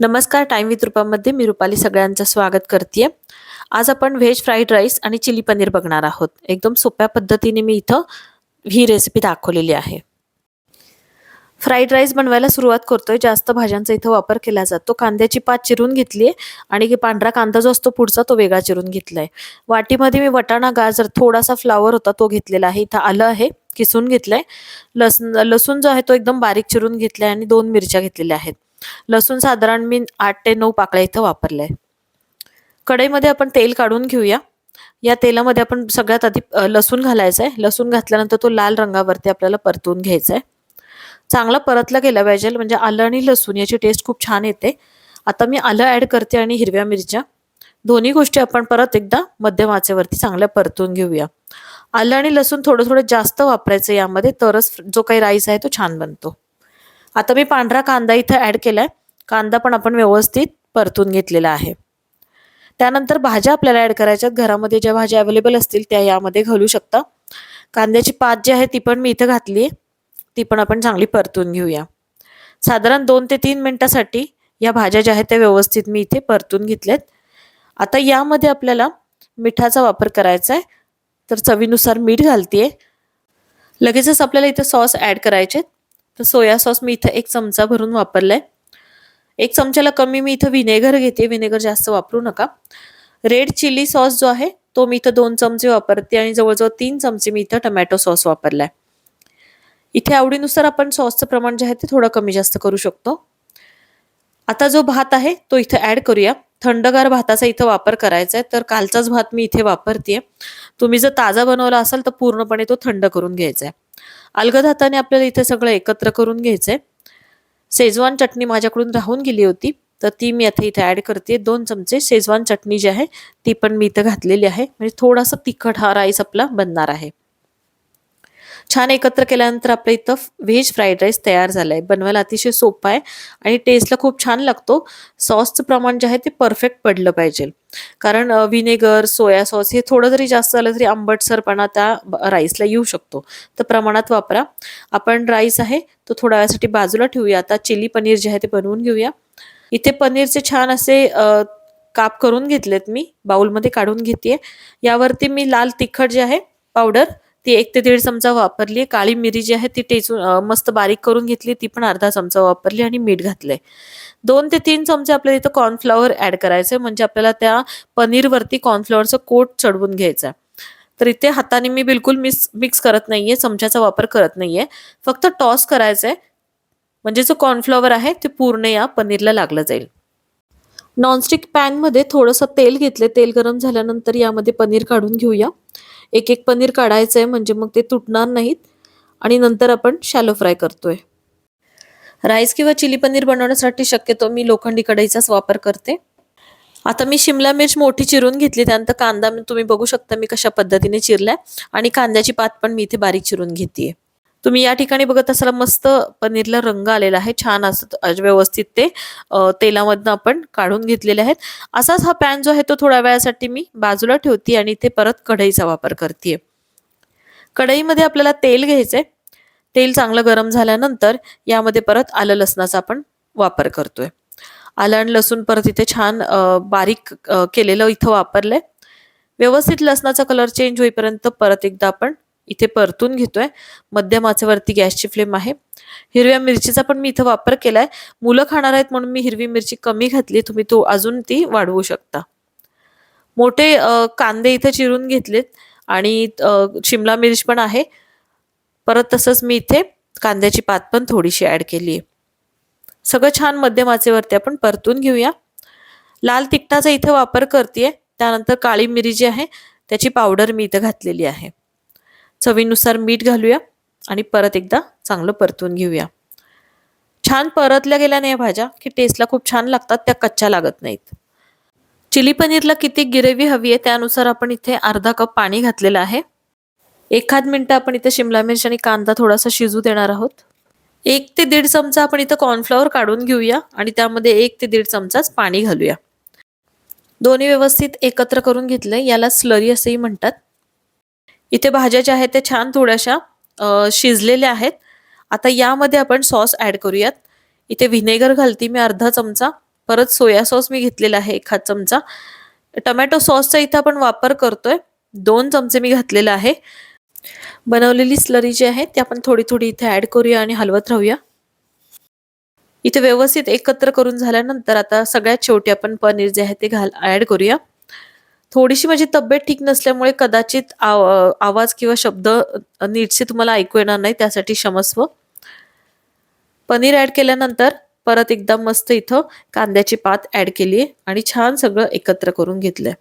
नमस्कार time with रुपामध्ये मी रुपाली सगळ्यांचं स्वागत करते आज आपण व्हेज फ्राईड राईस आणि चिली पनीर बघणार आहोत. एकदम सोप्या पद्धतीने मी इथं ही रेसिपी दाखवलेली आहे. फ्राईड राईस बनवायला सुरुवात करतोय. जास्त भाज्यांचा इथं वापर केला जातो. कांद्याची पात चिरून घेतली आहे आणि पांढरा कांदा जो असतो पुढचा तो वेगळा चिरून घेतलाय. वाटीमध्ये मी वटाणा गाजर थोडासा फ्लावर होता तो घेतलेला आहे. इथं आलं आहे किसून घेतलंय. लसूण लसूण जो आहे तो एकदम बारीक चिरून घेतलाय आणि दोन मिरच्या घेतलेल्या आहेत. लसूण साधारण मी आठ ते नऊ पाकळ्या इथं वापरलं आहे कढईमध्ये आपण तेल काढून घेऊया. या तेलामध्ये आपण सगळ्यात आधी लसूण घालायचा आहे लसूण घातल्यानंतर तो लाल रंगावरती आपल्याला परतून घ्यायचा आहे चांगला परतला गेला पाहिजे म्हणजे आलं आणि लसूण याची टेस्ट खूप छान येते. आता मी आलं ॲड करते आणि हिरव्या मिरच्या. दोन्ही गोष्टी आपण परत एकदा मध्यम आचेवरती चांगल्या परतून घेऊया. आलं आणि लसूण थोडं थोडं जास्त वापरायचं यामध्ये तरच जो काही राईस आहे तो छान बनतो. आता मी पांढरा कांदा इथं ॲड केला आहे कांदा पण आपण व्यवस्थित परतून घेतलेला आहे. त्यानंतर भाज्या आपल्याला ॲड करायच्यात घरामध्ये ज्या भाज्या अवेलेबल असतील त्या यामध्ये घालू शकता. कांद्याची पात जी आहे ती पण मी इथं घातली आहे. ती पण आपण चांगली परतून घेऊया. साधारण दोन ते तीन मिनटासाठी या भाज्या ज्या आहेत त्या व्यवस्थित मी इथे परतून घेतल्यात. आता यामध्ये आपल्याला मिठाचा वापर करायचा आहे. तर चवीनुसार मीठ घालते लगेचच आपल्याला इथं सॉस ॲड करायचे तर सोया सॉस मी इथं एक चमचा भरून वापरलाय. एक चमच्याला कमी मी इथं विनेगर घेते विनेगर जास्त वापरू नका. रेड चिली सॉस जो आहे तो मी इथं दोन चमचे वापरते आणि जवळजवळ तीन चमचे मी इथं टमॅटो सॉस वापरलाय. इथे आवडीनुसार आपण सॉसचं प्रमाण जे आहे ते थोडं कमी जास्त करू शकतो. आता जो भात आहे तो इथं ऍड करूया. थंडगार भाताचा इथं वापर करायचा आहे तर कालचाच भात मी इथे वापरते तुम्ही जर ताजा बनवला असाल तर पूर्णपणे तो थंड करून घ्यायचा आहे अलगद हाताने आपल्याला इथे सगळं एकत्र करून घ्यायचंय. शेजवान चटणी माझ्याकडून राहून गेली होती तर ती मी आता इथे ऍड करते. दोन चमचे शेजवान चटणी जी आहे ती पण मी इथं घातलेली आहे. म्हणजे थोडासा तिखट हा राईस आपला बनणार आहे. छान एकत्र केल्यानंतर आपल्या इथं व्हेज फ्राईड राईस तयार झाला आहे बनवायला अतिशय सोपा आहे आणि टेस्टला खूप छान लागतो. सॉसचं प्रमाण जे आहे ते परफेक्ट पडलं पाहिजे. कारण व्हिनेगर सोया सॉस हे थोडं जरी जास्त झालं तरी आंबटसरपणा त्या राईसला येऊ शकतो. तर प्रमाणात वापरा. आपण राईस आहे तो थोड्या वेळासाठी बाजूला ठेवूया. आता चिली पनीर जे आहे ते बनवून घेऊया. इथे पनीरचे छान असे काप करून घेतलेत मी. बाउलमध्ये काढून घेते यावरती मी लाल तिखट जे आहे पावडर ती एक ते दीड चमचा वापरली. काळी मिरी जी आहे ती टेचून मस्त बारीक करून घेतली. ती पण अर्धा चमचा वापरली आणि मीठ घातले दोन ते तीन चमचे आपल्याला इथं कॉर्नफ्लॉवर ऍड करायचं म्हणजे आपल्याला त्या पनीरवरती कॉर्नफ्लॉवरचं कोट चढवून घ्यायचा तर इथे हाताने मी बिलकुल मिक्स मिक्स करत नाहीये. चमच्याचा वापर करत नाहीये. फक्त टॉस करायचंय. म्हणजे जो कॉर्नफ्लॉवर आहे ते पूर्ण या पनीरला लागलं जाईल. नॉनस्टिक पॅनमध्ये थोडंसं तेल घेतले तेल गरम झाल्यानंतर यामध्ये पनीर काढून घेऊया. एक एक पनीर काढायचं आहे म्हणजे मग ते तुटणार नाहीत आणि नंतर आपण शॅलो फ्राय करतोय. राईस किंवा चिली पनीर बनवण्यासाठी शक्यतो मी लोखंडी कढईचाच वापर करते. आता मी शिमला मिर्च मोठी चिरून घेतली त्यानंतर कांदा तुम्ही बघू शकता मी कशा पद्धतीने चिरलाय आणि कांद्याची पात पण मी इथे बारीक चिरून घेते तुम्ही या ठिकाणी बघत असाल मस्त पनीरला रंग आलेला आहे. छान असं व्यवस्थित ते तेलामधनं आपण काढून घेतलेले आहेत. असाच हा पॅन जो आहे तो थोड्या वेळासाठी मी बाजूला ठेवते आणि इथे परत कढईचा वापर करते. कढईमध्ये आपल्याला तेल घ्यायचंय. तेल चांगलं गरम झाल्यानंतर यामध्ये परत आलं लसणाचा आपण वापर करतोय. आलं आणि लसूण परत इथे छान बारीक केलेलं इथं वापरलंय. व्यवस्थित लसणाचा कलर चेंज होईपर्यंत परत एकदा आपण इथे परतून घेतोय. मध्यम आचेवरती गॅसची फ्लेम आहे. हिरव्या मिरचीचा पण मी इथं वापर केलाय. मुलं खाणार आहेत म्हणून मी हिरवी मिरची कमी घातली. तुम्ही तो अजून ती वाढवू शकता. मोठे कांदे इथे चिरून घेतलेत. आणि शिमला मिरच पण आहे. परत तसंच मी इथे कांद्याची पात पण थोडीशी ऍड केली आहे. सगळं छान मध्यम आचेवरती आपण परतून घेऊया. लाल तिखटाचा इथे वापर करते त्यानंतर काळी मिरी जी आहे त्याची पावडर मी इथं घातलेली आहे. चवीनुसार मीठ घालूया आणि परत एकदा चांगलं परतून घेऊया. छान परतल्या गेल्याने या भाज्या की टेस्टला खूप छान लागतात त्या कच्च्या लागत नाहीत. चिली पनीरला किती गिरेवी हवी आहे त्यानुसार आपण इथे अर्धा कप पाणी घातलेलं आहे. एखाद मिनटं आपण इथे शिमला मिरची आणि कांदा थोडासा शिजू देणार आहोत. एक ते दीड चमचा आपण इथं कॉर्नफ्लॉवर काढून घेऊया आणि त्यामध्ये एक ते दीड चमचाच पाणी घालूया. दोन्ही व्यवस्थित एकत्र करून घेतलंय याला स्लरी असंही म्हणतात. इथे भाज्या ज्या आहेत त्या छान थोड्याशा शिजलेल्या आहेत. आता यामध्ये आपण सॉस ॲड करूयात. इथे व्हिनेगर घालते मी अर्धा चमचा परत सोया सॉस मी घेतलेला आहे एखाद चमचा. टमॅटो सॉसचा इथं आपण वापर करतोय दोन चमचे मी घातलेला आहे. बनवलेली स्लरी जी आहे ती आपण थोडी थोडी इथे ॲड करूया आणि हलवत राहूया. इथे व्यवस्थित एकत्र करून झाल्यानंतर आता सगळ्यात शेवटी आपण पनीर जे आहे ते घाल ॲड करूया. थोडीशी माझी तब्येत ठीक नसल्यामुळे कदाचित आव- आवाज किंवा शब्द नीटसे तुम्हाला ऐकू येणार नाही त्यासाठी क्षमस्व. पनीर ऍड केल्यानंतर परत एकदा मस्त इथं कांद्याची पात ऍड केली आणि छान सगळं एकत्र करून घेतलंय.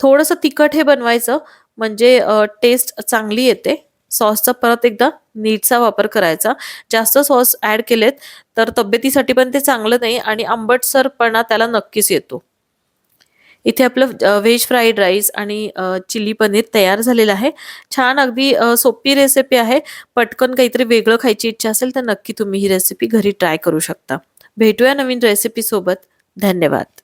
थोडंसं तिखट हे बनवायचं म्हणजे टेस्ट चांगली येते. सॉसचा परत एकदा नीटचा वापर करायचा. जास्त सॉस ऍड केलेत तर तब्येतीसाठी पण ते चांगलं नाही आणि आंबटसरपणा त्याला नक्कीच येतो. इथे आपलं व्हेज फ्राईड राईस आणि चिली पनीर तयार झालेलं आहे. छान अगदी सोपी रेसिपी आहे. पटकन काहीतरी वेगळं खायची इच्छा असेल तर नक्की तुम्ही ही रेसिपी घरी ट्राय करू शकता. भेटूया नवीन रेसिपीसोबत धन्यवाद.